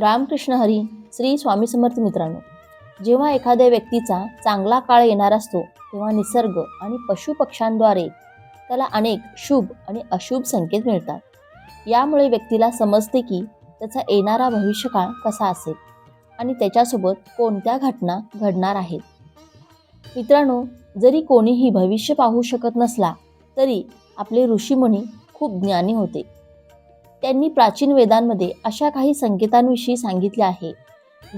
रामकृष्ण हरी श्री स्वामी समर्थ मित्रांनो जेव्हा एखाद्या व्यक्तीचा चांगला काळ येणार असतो तेव्हा निसर्ग आणि पशुपक्ष्यांद्वारे त्याला अनेक शुभ आणि अशुभ संकेत मिळतात. यामुळे व्यक्तीला समजते की त्याचा येणारा भविष्यकाळ कसा असेल आणि त्याच्यासोबत कोणत्या घटना घडणार आहेत. मित्रांनो जरी कोणीही भविष्य पाहू शकत नसला तरी आपले ऋषीमुनी खूप ज्ञानी होते. त्यांनी प्राचीन वेदांमध्ये अशा काही संकेतांविषयी सांगितले आहे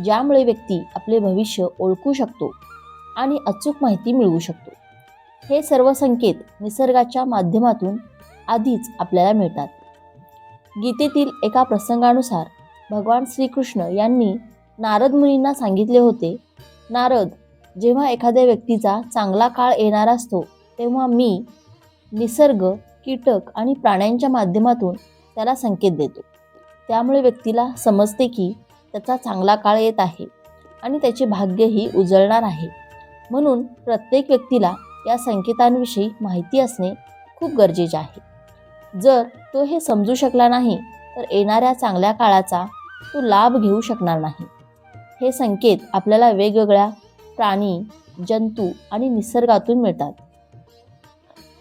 ज्यामुळे व्यक्ती आपले भविष्य ओळखू शकतो आणि अचूक माहिती मिळवू शकतो. हे सर्व संकेत निसर्गाच्या माध्यमातून आधीच आपल्याला मिळतात. गीतेतील एका प्रसंगानुसार भगवान श्रीकृष्ण यांनी नारद मुनींना सांगितले होते नारद जेव्हा एखाद्या व्यक्तीचा चांगला काळ येणार असतो तेव्हा मी निसर्ग कीटक आणि प्राण्यांच्या माध्यमातून त्याला संकेत देतो. त्यामुळे व्यक्तीला समजते की त्याचा चांगला काळ येत आहे आणि त्याचे भाग्यही उजळणार आहे. म्हणून प्रत्येक व्यक्तीला या संकेतांविषयी माहिती असणे खूप गरजेचे आहे. जर तो हे समजू शकला नाही तर येणाऱ्या चांगल्या काळाचा तो लाभ घेऊ शकणार नाही. हे संकेत आपल्याला वेगवेगळ्या प्राणी जंतू आणि निसर्गातून मिळतात.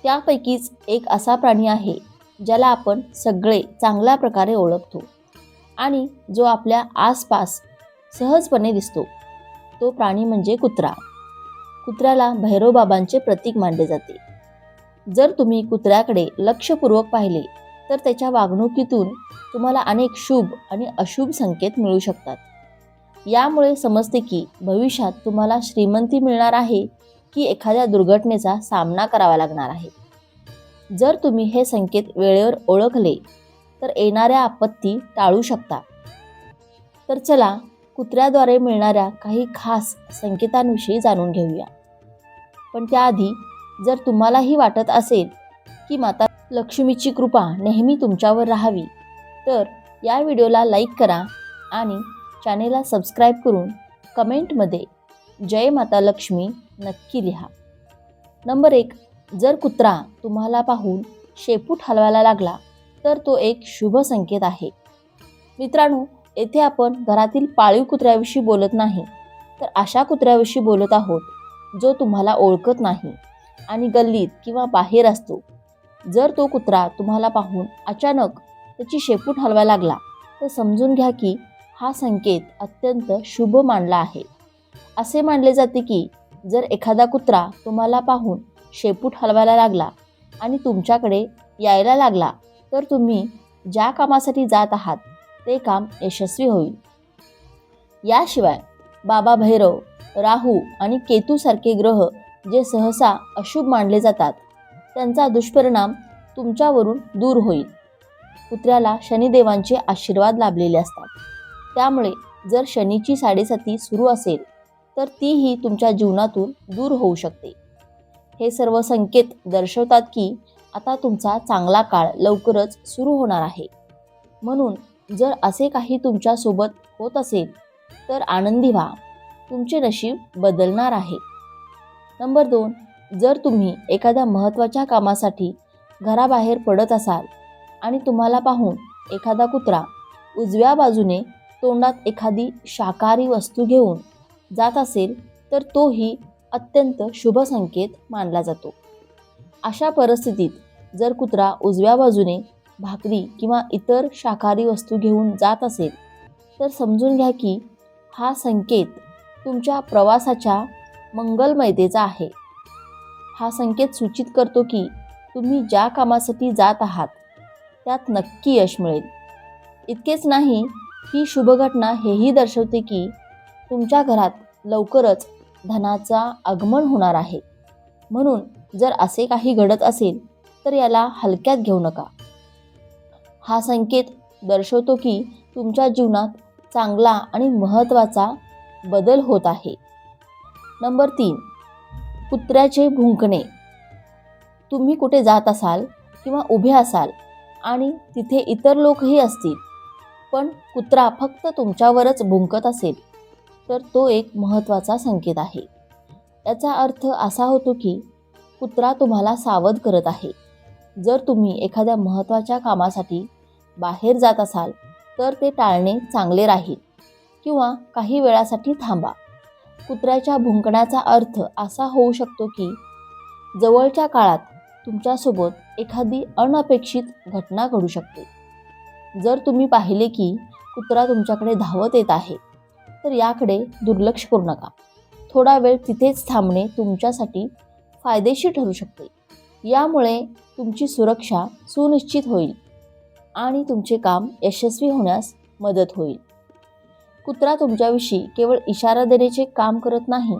त्यापैकीच एक असा प्राणी आहे ज्याला आपण सगळे चांगल्या प्रकारे ओळखतो. आणि जो आपल्या आसपास सहजपणे दिसतो. तो प्राणी म्हणजे कुत्रा. कुत्र्याला भैरवबाबांचे प्रतीक मानले जाते. जर तुम्ही कुत्र्याकडे लक्षपूर्वक पाहिले तर त्याच्या वागणुकीतून तुम्हाला अनेक शुभ आणि अशुभ संकेत मिळू शकतात. यामुळे समजते की भविष्यात तुम्हाला श्रीमंती मिळणार आहे की एखाद्या दुर्घटनेचा सामना करावा लागणार आहे. जर तुम्ही हे संकेत वेळेवर ओळखले तर येणाऱ्या आपत्ती टाळू शकता. तर चला कुत्र्याद्वारे मिळणाऱ्या काही खास संकेतांविषयी जाणून घेऊया. पण त्याआधी जर तुम्हालाही वाटत असेल की माता लक्ष्मीची कृपा नेहमी तुमच्यावर राहावी तर या व्हिडिओला लाईक करा आणि चॅनेलला सबस्क्राईब करून कमेंटमध्ये जय माता लक्ष्मी नक्की लिहा. नंबर एक जर कुत्रा तुम्हाला पाहून शेपूट हलवायला लागला तर तो एक शुभ संकेत आहे. मित्रांनो येथे आपण घरातील पाळीव कुत्र्याविषयी बोलत नाही तर अशा कुत्र्याविषयी बोलत आहोत जो तुम्हाला ओळखत नाही आणि गल्लीत किंवा बाहेर असतो. जर तो कुत्रा तुम्हाला पाहून अचानक त्याची शेपूट हलवायला लागला तर समजून घ्या की हा संकेत अत्यंत शुभ मानला आहे. असे मानले जाते की जर एखादा कुत्रा तुम्हाला पाहून शेपूट हलवायला लागला आणि तुमच्याकडे यायला लागला तर तुम्ही ज्या कामासाठी जात आहात ते काम यशस्वी होईल. याशिवाय बाबा भैरव राहू आणि केतूसारखे ग्रह जे सहसा अशुभ मानले जातात त्यांचा दुष्परिणाम तुमच्यावरून दूर होईल. कुत्र्याला शनिदेवांचे आशीर्वाद लाभलेले असतात. त्यामुळे जर शनीची साडेसाती सुरू असेल तर तीही तुमच्या जीवनातून दूर होऊ शकते. हे सर्व संकेत दर्शवतात की आता तुमचा चांगला काळ लवकरच सुरू होणार आहे. म्हणून जर असे काही तुमच्यासोबत होत असेल तर आनंदी व्हा. तुमचे नशीब बदलणार आहे. नंबर दोन जर तुम्ही एखाद्या महत्त्वाच्या कामासाठी घराबाहेर पडत असाल आणि तुम्हाला पाहून एखादा कुत्रा उजव्या बाजूने तोंडात एखादी शाकाहारी वस्तू घेऊन जात असेल तर तोही अत्यंत शुभ संकेत मानला जातो. अशा परिस्थितीत जर कुत्रा उजव्या बाजूने भाकरी किंवा इतर शाकाहारी वस्तू घेऊन जात असेल तर समजून घ्या की हा संकेत तुमच्या प्रवासाच्या मंगलमयतेचा आहे. हा संकेत सूचित करतो की तुम्ही ज्या कामासाठी जात आहात त्यात नक्की यश मिळेल. इतकेच नाही ही शुभ घटना हेही दर्शवते की तुमच्या घरात लवकरच धनाचा आगमन होणार आहे. म्हणून जर असे काही घडत असेल तर याला हलक्यात घेऊ नका. हा संकेत दर्शवतो की तुमच्या जीवनात चांगला आणि महत्त्वाचा बदल होत आहे. नंबर तीन. कुत्र्याचे भुंकणे. तुम्ही कुठे जात असाल किंवा उभे असाल आणि तिथे इतर लोकही असतील पण कुत्रा फक्त तुमच्यावरच भुंकत असेल. तर तो एक महत्त्वाचा संकेत आहे. याचा अर्थ असा होतो की कुत्रा तुम्हाला सावध करत आहे. जर तुम्ही एखाद्या महत्त्वाच्या कामासाठी बाहेर जात असाल तर ते टाळणे चांगले राहील किंवा काही वेळासाठी थांबा. कुत्र्याच्या भुंकण्याचा अर्थ असा होऊ शकतो की जवळच्या काळात तुमच्यासोबत एखादी अनपेक्षित घटना घडू शकते. जर तुम्ही पाहिले की कुत्रा तुमच्याकडे धावत येत आहे तर याकडे दुर्लक्ष करू नका. थोडा वेळ तिथेच थांबणे तुमच्यासाठी फायदेशीर ठरू शकते. यामुळे तुमची सुरक्षा सुनिश्चित होईल आणि तुमचे काम यशस्वी होण्यास मदत होईल. कुत्रा तुमच्याविषयी केवळ इशारा देण्याचे काम करत नाही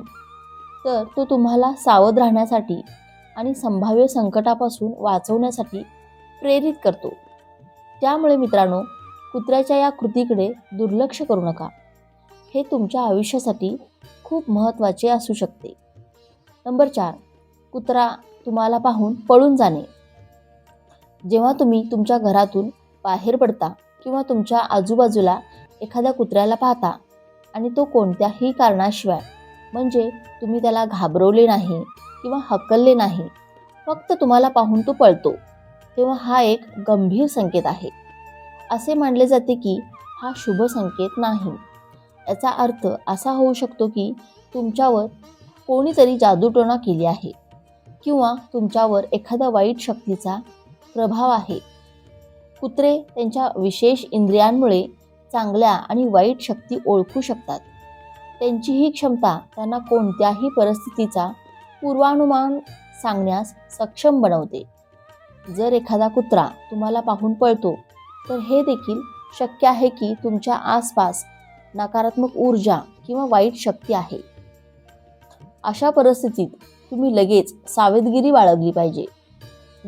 तर तो तुम्हाला सावध राहण्यासाठी आणि संभाव्य संकटापासून वाचवण्यासाठी प्रेरित करतो. त्यामुळे मित्रांनो कुत्र्याच्या या कृतीकडे दुर्लक्ष करू नका. हे तुमच्या आयुष्यासाठी खूप महत्त्वाचे असू शकते. नंबर चार कुत्रा तुम्हाला पाहून पळून जाणे. जेव्हा तुम्ही तुमच्या घरातून बाहेर पडता किंवा तुमच्या आजूबाजूला एखाद्या कुत्र्याला पाहता आणि तो कोणत्याही कारणाशिवाय म्हणजे तुम्ही त्याला घाबरवले नाही किंवा हकलले नाही फक्त तुम्हाला पाहून तो पळतो तेव्हा हा एक गंभीर संकेत आहे. असे मानले जाते की हा शुभ संकेत नाही. याचा अर्थ असा होऊ शकतो की तुमच्यावर कोणीतरी जादूटोणा केली आहे किंवा तुमच्यावर एखाद्या वाईट शक्तीचा प्रभाव आहे. कुत्रे त्यांच्या विशेष इंद्रियांमुळे चांगल्या आणि वाईट शक्ती ओळखू शकतात. त्यांची ही क्षमता त्यांना कोणत्याही परिस्थितीचा पूर्वानुमान सांगण्यास सक्षम बनवते. जर एखादा कुत्रा तुम्हाला पाहून पळतो तर हे देखील शक्य आहे की तुमच्या आसपास नकारात्मक ऊर्जा किंवा वाईट शक्ती आहे. अशा परिस्थितीत तुम्ही लगेच सावधगिरी बाळगली पाहिजे.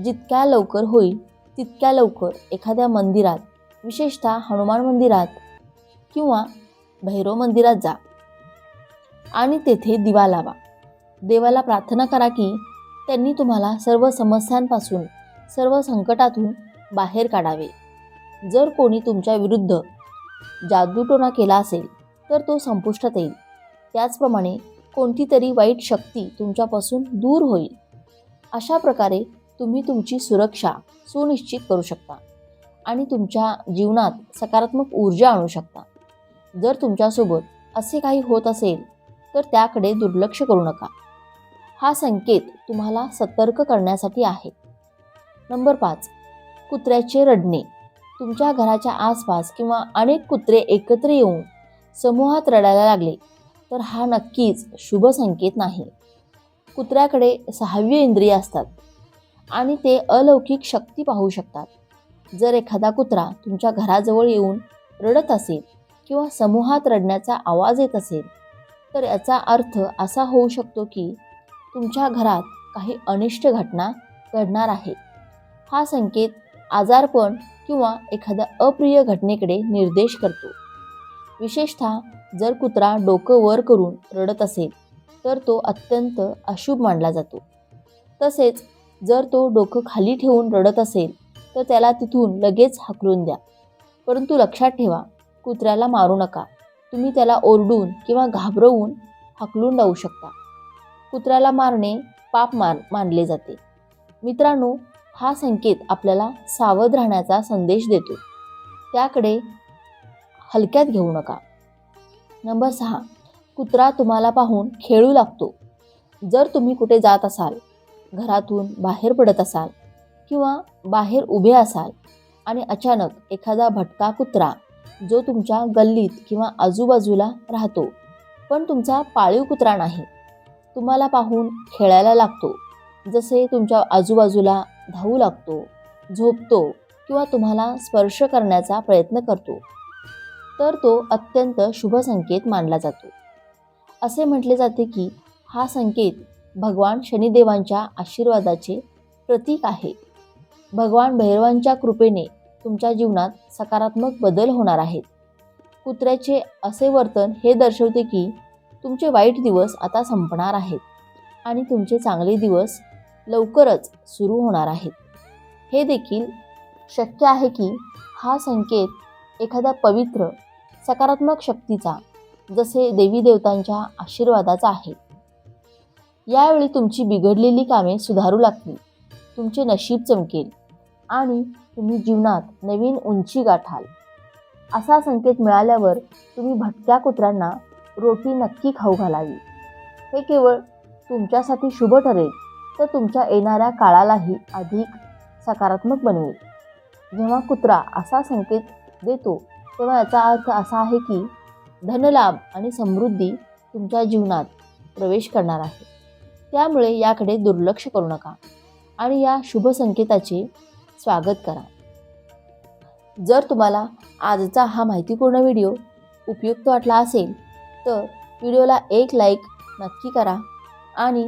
जितक्या लवकर होईल तितक्या लवकर एखाद्या मंदिरात विशेषतः हनुमान मंदिरात किंवा भैरव मंदिरात जा. आणि तेथे दिवा लावा. देवाला प्रार्थना करा की त्यांनी तुम्हाला सर्व समस्यांपासून सर्व संकटातून बाहेर काढावे. जर कोणी तुमच्या विरुद्ध जादूटोणा केला असेल तर तो संपुष्टात येईल. त्याचप्रमाणे कोणती तरी वाईट शक्ती तुमच्यापासून दूर होईल. अशा प्रकारे तुम्ही तुमची सुरक्षा सुनिश्चित करू शकता आणि तुमच्या जीवनात सकारात्मक ऊर्जा आणू शकता. जर तुमच्यासोबत असे काही होत असेल तर त्याकडे दुर्लक्ष करू नका. हा संकेत तुम्हाला सतर्क करण्यासाठी आहे. नंबर पाच. कुत्र्याचे रडणे. तुमच्या घराच्या आसपास किंवा अनेक कुत्रे एकत्र येऊन समूहात रडायला लागले तर हा नक्कीच शुभ संकेत नाही. कुत्र्याकडे सहाव्य इंद्रिय असतात आणि ते अलौकिक शक्ती पाहू शकतात. जर एखादा कुत्रा तुमच्या घराजवळ येऊन रडत असेल किंवा समूहात रडण्याचा आवाज येत असेल तर याचा अर्थ असा होऊ शकतो की तुमच्या घरात काही अनिष्ट घटना घडणार आहे. हा संकेत आजारपण किंवा एखाद्या अप्रिय घटनेकडे निर्देश करतो. विशेषतः जर कुत्रा डोकं वर करून रडत असेल तर तो अत्यंत अशुभ मानला जातो. तसेच जर तो डोकं खाली ठेवून रडत असेल तर त्याला तिथून लगेच हाकलून द्या. परंतु लक्षात ठेवा कुत्र्याला मारू नका. तुम्ही त्याला ओरडून किंवा घाबरवून हाकलून लावू शकता. कुत्र्याला मारणे पाप मान मानले जाते. मित्रांनो हा संकेत आपल्याला सावध राहण्याचा संदेश देतो. त्याकडे हलक्यात घेऊ नका. नंबर सहा. कुत्रा तुम्हाला पाहून खेळू लागतो. जर तुम्ही कुठे जात असाल घरातून बाहेर पडत असाल किंवा बाहेर उभे असाल आणि अचानक एखादा भटका कुत्रा जो तुमच्या गल्लीत किंवा आजूबाजूला राहतो पण तुमचा पाळीव कुत्रा नाही तुम्हाला पाहून खेळायला लागतो. जसे तुमच्या आजूबाजूला धावू लागतो झोपतो किंवा तुम्हाला स्पर्श करण्याचा प्रयत्न करतो तर तो अत्यंत शुभ संकेत मानला जातो. असे म्हटले जाते की हा संकेत भगवान शनिदेवांच्या आशीर्वादाचे प्रतीक आहे. भगवान भैरवांच्या कृपेने तुमच्या जीवनात सकारात्मक बदल होणार आहेत. कुत्र्याचे असे वर्तन हे दर्शवते की तुमचे वाईट दिवस आता संपणार आहेत आणि तुमचे चांगले दिवस लवकरच सुरू होणार आहेत हे देखील शक्य आहे की हा संकेत एखाद्या पवित्र सकारात्मक शक्तीचा जसे देवी देवतांच्या आशीर्वादाचा आहे. यावेळी तुमची बिघडलेली कामे सुधारू लागतील तुमचे नशीब चमकेल आणि तुम्ही जीवनात नवीन उंची गाठाल. असा संकेत मिळाल्यावर तुम्ही भटक्या कुत्र्यांना रोटी नक्की खाऊ घालावी. हे केवळ तुमच्यासाठी शुभ ठरेल. तर तुमच्या येणाऱ्या काळालाही अधिक सकारात्मक बनवेल. जेव्हा कुत्रा असा संकेत देतो तेव्हा याचा अर्थ असा आहे की धनलाभ आणि समृद्धी तुमच्या जीवनात प्रवेश करणार आहे. त्यामुळे याकडे दुर्लक्ष करू नका आणि या शुभ संकेताचे स्वागत करा. जर तुम्हाला आजचा हा माहितीपूर्ण व्हिडिओ उपयुक्त वाटला असेल तर व्हिडिओला एक लाईक नक्की करा आणि